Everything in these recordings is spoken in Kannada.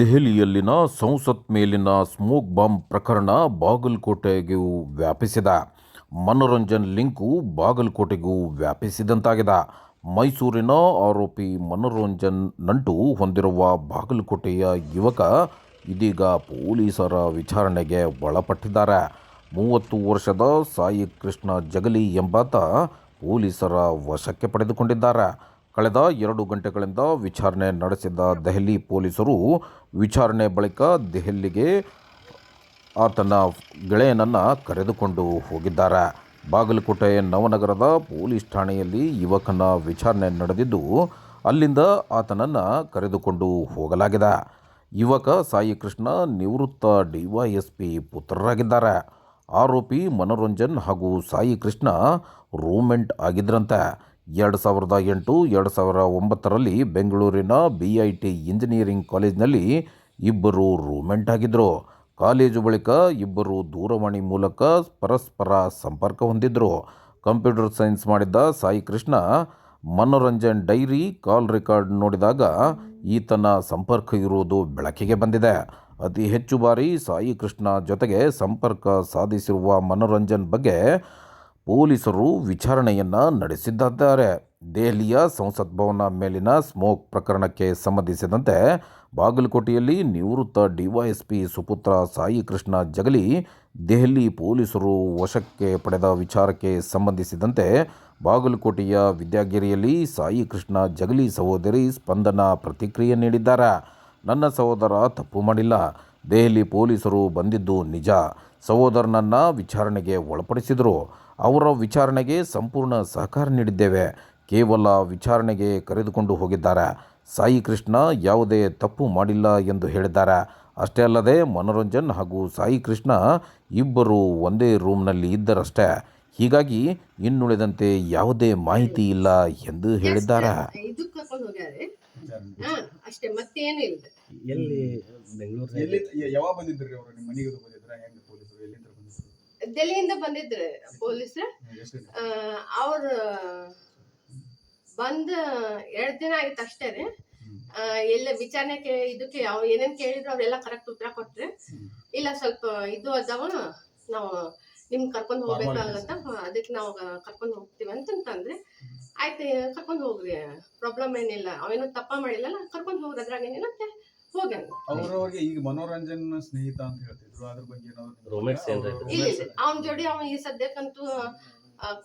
ದೆಹಲಿಯಲ್ಲಿನ ಸಂಸತ್ ಮೇಲಿನ ಸ್ಮೋಕ್ ಬಾಂಬ್ ಪ್ರಕರಣ ಬಾಗಲಕೋಟೆಗೂ ವ್ಯಾಪಿಸಿದ. ಮನೋರಂಜನ್ ಲಿಂಕು ಬಾಗಲಕೋಟೆಗೂ ವ್ಯಾಪಿಸಿದಂತಾಗಿದೆ. ಮೈಸೂರಿನ ಆರೋಪಿ ಮನೋರಂಜನ್ ನಂಟು ಹೊಂದಿರುವ ಬಾಗಲಕೋಟೆಯ ಯುವಕ ಇದೀಗ ಪೊಲೀಸರ ವಿಚಾರಣೆಗೆ ಒಳಪಟ್ಟಿದ್ದಾರೆ. ಮೂವತ್ತು ವರ್ಷದ ಸಾಯಿ ಕೃಷ್ಣ ಜಗಲಿ ಎಂಬಾತ ಪೊಲೀಸರ ವಶಕ್ಕೆ ಪಡೆದುಕೊಂಡಿದ್ದಾರೆ. ಕಳೆದ ಎರಡು ಗಂಟೆಗಳಿಂದ ವಿಚಾರಣೆ ನಡೆಸಿದ ದೆಹಲಿ ಪೊಲೀಸರು, ವಿಚಾರಣೆ ಬಳಿಕ ದೆಹಲಿಗೆ ಆತನ ಗೆಳೆಯನನ್ನು ಕರೆದುಕೊಂಡು ಹೋಗಿದ್ದಾರೆ. ಬಾಗಲಕೋಟೆ ನವನಗರದ ಪೊಲೀಸ್ ಠಾಣೆಯಲ್ಲಿ ಯುವಕನ ವಿಚಾರಣೆ ನಡೆದಿದ್ದು, ಅಲ್ಲಿಂದ ಆತನನ್ನು ಕರೆದುಕೊಂಡು ಹೋಗಲಾಗಿದೆ. ಯುವಕ ಸಾಯಿ ಕೃಷ್ಣ ನಿವೃತ್ತ ಡಿವೈಎಸ್ಪಿ ಪುತ್ರರಾಗಿದ್ದಾರೆ. ಆರೋಪಿ ಮನೋರಂಜನ್ ಹಾಗೂ ಸಾಯಿ ಕೃಷ್ಣ ರೂಮೆಂಟ್ ಆಗಿದ್ರಂತೆ. ಎರಡು ಸಾವಿರದ ಎಂಟು, ಎರಡು ಸಾವಿರ ಒಂಬತ್ತರಲ್ಲಿ ಬೆಂಗಳೂರಿನ ಬಿ ಐ ಟಿ ಇಂಜಿನಿಯರಿಂಗ್ ಕಾಲೇಜ್ನಲ್ಲಿ ಇಬ್ಬರು ರೂಮೆಂಟ್ ಆಗಿದ್ದರು ಕಾಲೇಜು ಬಳಿಕ ಇಬ್ಬರು ದೂರವಾಣಿ ಮೂಲಕ ಪರಸ್ಪರ ಸಂಪರ್ಕ ಹೊಂದಿದ್ದರು ಕಂಪ್ಯೂಟರ್ ಸೈನ್ಸ್ ಮಾಡಿದ್ದ Sai Krishna Manoranjan diary call record ನೋಡಿದಾಗ ಈತನ ಸಂಪರ್ಕ ಇರುವುದು ಬೆಳಕಿಗೆ ಬಂದಿದೆ. ಅತಿ ಹೆಚ್ಚು ಬಾರಿ ಸಾಯಿ ಕೃಷ್ಣ ಜೊತೆಗೆ ಸಂಪರ್ಕ ಸಾಧಿಸಿರುವ ಮನೋರಂಜನ್ ಬಗ್ಗೆ ಪೊಲೀಸರು ವಿಚಾರಣೆಯನ್ನು ನಡೆಸಿದ್ದಾರೆ ದೆಹಲಿಯ ಸಂಸತ್ ಭವನ ಮೇಲಿನ ಸ್ಮೋಕ್ ಪ್ರಕರಣಕ್ಕೆ ಸಂಬಂಧಿಸಿದಂತೆ ಬಾಗಲಕೋಟೆಯಲ್ಲಿ ನಿವೃತ್ತ ಡಿವೈಎಸ್ಪಿ ಸುಪುತ್ರ ಸಾಯಿ ಕೃಷ್ಣ ಜಗಲಿ ದೆಹಲಿ ಪೊಲೀಸರು ವಶಕ್ಕೆ ಪಡೆದ ವಿಚಾರಕ್ಕೆ ಸಂಬಂಧಿಸಿದಂತೆ ಬಾಗಲಕೋಟೆಯ ವಿದ್ಯಾಗಿರಿಯಲ್ಲಿ ಸಾಯಿ ಕೃಷ್ಣ ಜಗಲಿ ಸಹೋದರಿ ಸ್ಪಂದನ ಪ್ರತಿಕ್ರಿಯೆ ನೀಡಿದ್ದಾರೆ. ನನ್ನ ಸಹೋದರ ತಪ್ಪು ಮಾಡಿಲ್ಲ. ದೆಹಲಿ ಪೊಲೀಸರು ಬಂದಿದ್ದು ನಿಜ. ಸಹೋದರನನ್ನು ವಿಚಾರಣೆಗೆ ಒಳಪಡಿಸಿದರು. ಅವರ ವಿಚಾರಣೆಗೆ ಸಂಪೂರ್ಣ ಸಹಕಾರ ನೀಡಿದ್ದೇವೆ. ಕೇವಲ ವಿಚಾರಣೆಗೆ ಕರೆದುಕೊಂಡು ಹೋಗಿದ್ದಾರೆ. ಸಾಯಿ ಕೃಷ್ಣ ಯಾವುದೇ ತಪ್ಪು ಮಾಡಿಲ್ಲ ಎಂದು ಹೇಳಿದ್ದಾರೆ. ಅಷ್ಟೇ ಅಲ್ಲದೆ ಮನೋರಂಜನ್ ಹಾಗೂ ಸಾಯಿ ಕೃಷ್ಣ ಇಬ್ಬರು ಒಂದೇ ರೂಮ್ನಲ್ಲಿ ಇದ್ದರಷ್ಟೇ. ಹೀಗಾಗಿ ಇನ್ನುಳಿದಂತೆ ಯಾವುದೇ ಮಾಹಿತಿ ಇಲ್ಲ ಎಂದು ಹೇಳಿದ್ದಾರೆ. ಅಷ್ಟೇ ಮತ್ತೇನು ಇಲ್ಲ. ಎಲ್ಲಿ ಯಾವಾಗ ಬಂದಿದ್ರಿ ಅವರು? ನಿಮ್ಮ ಮನೆಗೆ ಬಂದಿದ್ರ? ಹೆಂಗ್ ಪೊಲೀಸರು ಎಲ್ಲಿಂದ ಬಂದಿದ್ರು? ದೆಹಲಿಯಿಂದ ಬಂದಿದ್ರೆ ಪೊಲೀಸ್ ಅವ್ರ ಬಂದ್ ಎರಡ್ ದಿನ ಆಗಿತ್ತು ಅಷ್ಟೇ ರೀ. ಎಲ್ಲ ವಿಚಾರಣೆಗೆ ಇದಕ್ಕೆ ಅವ್ರು ಏನೇನ್ ಕೇಳಿದ್ರು ಅವ್ರೆಲ್ಲ ಕರೆಕ್ಟ್ ಉತ್ತರ ಕೊಟ್ರೆ. ಇಲ್ಲ ಸ್ವಲ್ಪ ಇದು ಅದಾವ ನಾವು ನಿಮ್ ಕರ್ಕೊಂಡ್ ಹೋಗ್ಬೇಕಾಗತ್ತ ಅದಕ್ಕೆ ನಾವು ಕರ್ಕೊಂಡ್ ಹೋಗ್ತೀವಿ ಅಂತಂತಂದ್ರೆ ಆಯ್ತು ಕರ್ಕೊಂಡ್ ಹೋಗ್ರಿ ಪ್ರಾಬ್ಲಮ್ ಏನಿಲ್ಲ ಅವೇನು ತಪ್ಪ ಮಾಡಿಲ್ಲ ಕರ್ಕೊಂಡ್ ಹೋಗ್ರಿ ಅದ್ರಾಗ ಏನಿಲ್ಲ ಅವ್ರವ್ರಿಗೆ ಈಗ ಮನೋರಂಜನ್ ಸ್ನೇಹಿತ ಅಂತ ಹೇಳ್ತಿದ್ರು ಅದ್ರ ಬಗ್ಗೆ ಏನಾದ್ರು Roommates ಏನ್ರಿ? ಇಲ್ಲ ಅವನ ಜೋಡಿ ಅವ ಈ ಸದ್ಯಕ್ಕಂತೂ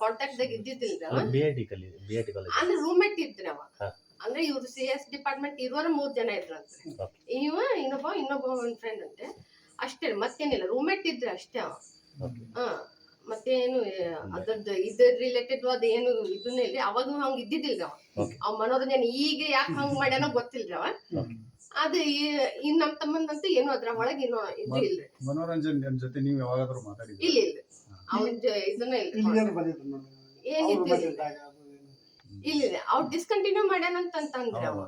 ಕಾಂಟ್ಯಾಕ್ಟ್ ದಾಗ ಇದ್ದಿದ್ದಿಲ್ರಿ ಅವ. ಬಿ ಐ ಟಿ ಕಲಿ ಬಿ ಐ ಟಿ ಕಾಲೇಜ್ ಅಂದ್ರೆ ರೂಮ್ಮೇಟ್ ಇದ್ರಿ ಅವ. ಅಂದ್ರೆ ಇವ್ರು ಸಿ ಎಸ್ ಡಿಪಾರ್ಟ್ಮೆಂಟ್ ಇರೋರು ಮೂರ್ ಜನ ಇದ್ರಂತೆ. ಇವ ಇನ್ನೊಬ್ಬ ಇನ್ನೊಬ್ಬ ಒಂದ್ ಫ್ರೆಂಡ್ ಅಂತೆ. ಅಷ್ಟೇ ಮತ್ತೇನಿಲ್ಲ. ರೂಮ್ಮೇಟ್ ಇದ್ರೆ ಅಷ್ಟೇ ಅವ. ಮತ್ತೇನು ಅದ್ರದ್ದು ಇದ್ರ ರಿಲೇಟೆಡ್ ಅದು ಏನು ಇದನ್ನೇ ಇಲ್ಲ ಅವಾಗ ಹಂಗ ಇದ್ದಿದ್ದಿಲ್ಲ ಅವ. ಮನೋರಂಜನೆ ಈಗ ಯಾಕೆ ಹಂಗ ಮಾಡ್ಯಾನೋ ಗೊತ್ತಿಲ್ರಿ ಅವ. ಅದು ಈ- ನಮ್ಮ ನಮ್ ತಮ್ಮಂದಂತೂ ಏನು ಅದ್ರ ಒಳಗೆ ಇನ್ನೂ ಇದು ಇಲ್ರಿ. ಮನೋರಂಜನ್ ಜೊತೆ ನೀವು ಯಾವಾಗಾದ್ರೂ ಮಾತಾಡಿದ್ರಿ? ಇಲ್ಲ ಇಲ್ಲ. ಅವನ್ ಇದನ್ನ ಏನಿದ್ದಿಲ್ಲ ಬಂದಿದ್ದಾಗ ಇಲ್ಲ ಅವ್ರು ಡಿಸ್ಕಂಟಿನ್ಯೂ ಮಾಡ್ಯಾನಂತ ಅಂತಂದ್ರೆ ಅವ.